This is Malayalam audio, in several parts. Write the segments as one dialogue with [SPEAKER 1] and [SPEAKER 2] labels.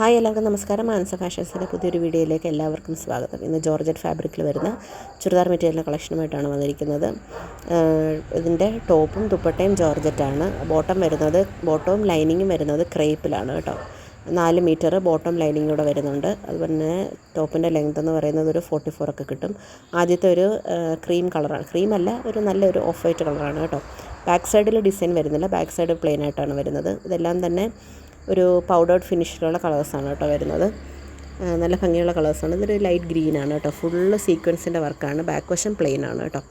[SPEAKER 1] ഹായ് എല്ലാവർക്കും നമസ്കാരം മാനസ ഫാഷൻസിൻ്റെ പുതിയൊരു വീഡിയോയിലേക്ക് എല്ലാവർക്കും സ്വാഗതം ഇന്ന് ജോർജറ്റ് ഫാബ്രിക്കിൽ വരുന്ന ചുരിദാർ മെറ്റീരിയൽ കളക്ഷനുമായിട്ടാണ് വന്നിരിക്കുന്നത് ഇതിൻ്റെ ടോപ്പും ദുപ്പട്ടയും ജോർജറ്റാണ് ബോട്ടം വരുന്നത് ബോട്ടവും ലൈനിങ്ങും വരുന്നത് ക്രേപ്പിലാണ് കേട്ടോ നാല് മീറ്റർ ബോട്ടം ലൈനിങ് കൂടെ വരുന്നുണ്ട് അതുപോലെ തന്നെ ടോപ്പിൻ്റെ ലെങ്ത് എന്ന് പറയുന്നത് ഒരു ഫോർട്ടി ഫോർ ഒക്കെ കിട്ടും ആദ്യത്തെ ഒരു ക്രീം കളറാണ് ക്രീം അല്ല ഒരു നല്ലൊരു ഓഫ് വൈറ്റ് കളറാണ് കേട്ടോ ബാക്ക് സൈഡിൽ ഡിസൈൻ വരുന്നില്ല ബാക്ക് സൈഡ് പ്ലെയിൻ ആയിട്ടാണ് വരുന്നത് ഇതെല്ലാം തന്നെ ഒരു പൗഡേർഡ് ഫിനിഷിലുള്ള കളേഴ്സാണ് കേട്ടോ വരുന്നത് നല്ല ഭംഗിയുള്ള കളേഴ്സാണ് ഇതൊരു ലൈറ്റ് ഗ്രീനാണ് കേട്ടോ ഫുള്ള് സീക്വൻസിൻ്റെ വർക്കാണ് ബാക്ക് വശം പ്ലെയിൻ ആണ് കേട്ടോ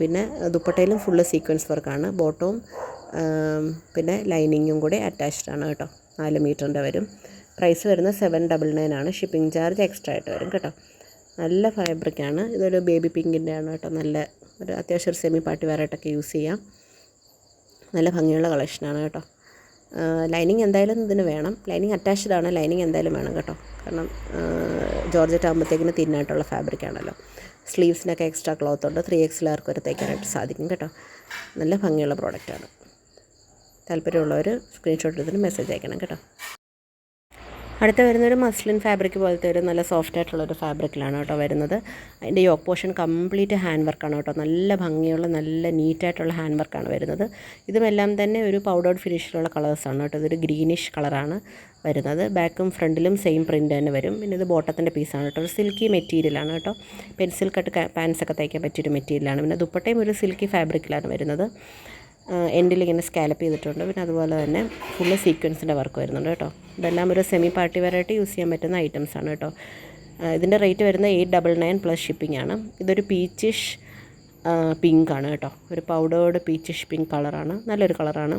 [SPEAKER 1] പിന്നെ ദുപ്പട്ടയിലും ഫുള്ള് സീക്വൻസ് വർക്കാണ് ബോട്ടവും പിന്നെ ലൈനിങ്ങും കൂടി അറ്റാച്ച്ഡ് ആണ് കേട്ടോ നാല് മീറ്ററിൻ്റെ വരും പ്രൈസ് വരുന്നത് സെവൻ ഡബിൾ നയൻ ആണ് ഷിപ്പിംഗ് ചാർജ് എക്സ്ട്രാ ആയിട്ട് വരും കേട്ടോ നല്ല ഫാബ്രിക്കാണ് ഇതൊരു ബേബി പിങ്കിൻ്റെ ആണ് കേട്ടോ നല്ല ഒരു അത്യാവശ്യം ഒരു സെമി പാർട്ടി ആയിട്ടൊക്കെ യൂസ് ചെയ്യാം നല്ല ഭംഗിയുള്ള കളക്ഷനാണ് കേട്ടോ ലൈനിങ് എന്തായാലും ഇതിന് വേണം ലൈനിങ് അറ്റാച്ച്ഡ് ആണ് ലൈനിങ് എന്തായാലും വേണം കേട്ടോ കാരണം ജോർജറ്റ് ആകുമ്പോഴത്തേക്കിന് തിന്നായിട്ടുള്ള ഫാബ്രിക് ആണല്ലോ സ്ലീവ്സിനൊക്കെ എക്സ്ട്രാ ക്ലോത്ത് ഉണ്ട് ത്രീ ലാർക്ക് വരെ തയ്ക്കാനായിട്ട് സാധിക്കും കേട്ടോ നല്ല ഭംഗിയുള്ള പ്രോഡക്റ്റാണ് താല്പര്യമുള്ളവർ സ്ക്രീൻഷോട്ട് എടുത്തിട്ട് മെസ്സേജ് അയക്കണം കേട്ടോ അടുത്ത വരുന്നൊരു മസ്ലിൻ ഫാബ്രിക് പോലത്തെ ഒരു നല്ല സോഫ്റ്റ് ആയിട്ടുള്ള ഒരു ഫാബ്രിക്കിലാണ് കേട്ടോ വരുന്നത് അതിൻ്റെ യോക്ക് പോർഷൻ കംപ്ലീറ്റ് ഹാൻഡ് വർക്കാണ് കേട്ടോ നല്ല ഭംഗിയുള്ള നല്ല നീറ്റായിട്ടുള്ള ഹാൻഡ് വർക്കാണ് വരുന്നത് ഇതുമെല്ലാം തന്നെ ഒരു പൗഡേർഡ് ഫിനിഷിലുള്ള കളേഴ്സാണ് കേട്ടോ ഇതൊരു ഗ്രീനിഷ് കളറാണ് വരുന്നത് ബാക്കും ഫ്രണ്ടിലും സെയിം പ്രിൻ്റ് തന്നെ വരും പിന്നെ ഇത് ബോട്ടത്തിൻ്റെ പീസാണ് കേട്ടോ ഒരു സിൽക്കി മെറ്റീരിയലാണ് കേട്ടോ പെൻസിൽ കട്ട് പാൻസൊക്കെ തയ്ക്കാൻ പറ്റിയൊരു മെറ്റീരിയലാണ് പിന്നെ ദുപ്പട്ടയും ഒരു സിൽക്കി ഫാബ്രിക്കിലാണ് വരുന്നത് എൻഡിൽ ഇങ്ങനെ സ്കാലപ്പ് ചെയ്തിട്ടുണ്ട് പിന്നെ അതുപോലെ തന്നെ ഫുള്ള് സീക്വൻസിൻ്റെ വർക്ക് വരുന്നുണ്ട് കേട്ടോ ഇതെല്ലാം ഒരു സെമി പാർട്ടി വെറൈറ്റി യൂസ് ചെയ്യാൻ പറ്റുന്ന ഐറ്റംസ് ആണ് കേട്ടോ ഇതിൻ്റെ റേറ്റ് വരുന്നത് eight double nine plus shipping ആണ് ഇതൊരു പീച്ചിഷ് പിങ്ക് ആണ് കേട്ടോ ഒരു പൗഡേർഡ് പീച്ചിഷ് പിങ്ക് കളറാണ് നല്ലൊരു കളറാണ്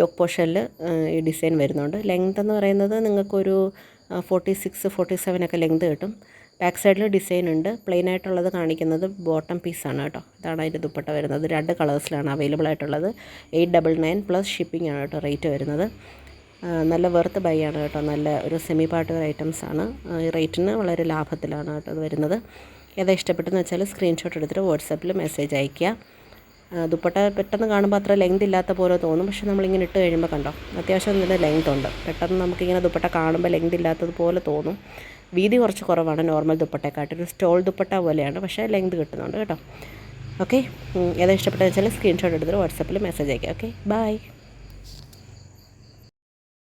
[SPEAKER 1] യോക്ക് പോഷനിൽ ഈ ഡിസൈൻ വരുന്നുണ്ട് ലെങ്ത് എന്ന് പറയുന്നത് നിങ്ങൾക്കൊരു ഫോർട്ടി സിക്സ് ഫോർട്ടി സെവൻ ഒക്കെ ലെങ്ത് കിട്ടും ബാക്ക് സൈഡിൽ ഡിസൈൻ ഉണ്ട് പ്ലെയിൻ ആയിട്ടുള്ളത് കാണിക്കുന്നത് ബോട്ടം പീസാണ് കേട്ടോ ഇതാണ് അതിൻ്റെ ദുപ്പട്ട വരുന്നത് രണ്ട് കളേഴ്സിലാണ് അവൈലബിൾ ആയിട്ടുള്ളത് eight double nine plus shipping ആണ് കേട്ടോ റേറ്റ് വരുന്നത് നല്ല വെർത്ത് ബൈ ആണ് കേട്ടോ നല്ല ഒരു സെമി പാർട്ടുകൾ ഐറ്റംസ് ആണ് ഈ റേറ്റിന് വളരെ ലാഭത്തിലാണ് കേട്ടോ അത് വരുന്നത് ഏതാ ഇഷ്ടപ്പെട്ടെന്ന് വെച്ചാൽ സ്ക്രീൻഷോട്ട് എടുത്തിട്ട് വാട്സാപ്പിൽ മെസ്സേജ് അയയ്ക്കുക ദുപ്പട്ട പെട്ടെന്ന് കാണുമ്പോൾ അത്ര ലെങ്ത് ഇല്ലാത്ത പോലെ തോന്നും പക്ഷെ നമ്മളിങ്ങനെ ഇട്ട് കഴിയുമ്പോൾ കണ്ടോ അത്യാവശ്യം ഇതിന് ലെങ്ത് ഉണ്ട് പെട്ടെന്ന് നമുക്കിങ്ങനെ ദുപ്പട്ട കാണുമ്പോൾ ലെങ്ത് ഇല്ലാത്തതുപോലെ തോന്നും വീതി കുറച്ച് കുറവാണ് നോർമൽ ദുപ്പട്ടയെക്കാട്ടി ഒരു സ്റ്റോൾ ദുപ്പട്ട പോലെയാണ് പക്ഷേ ലെങ്ത് കിട്ടുന്നുണ്ട് കേട്ടോ ഓക്കെ ഏതാ ഇഷ്ടപ്പെട്ടതെന്ന് വെച്ചാൽ സ്ക്രീൻഷോട്ട് എടുത്തിട്ട് വാട്സപ്പിൽ മെസ്സേജ് അയക്കാം ഓക്കെ ബൈ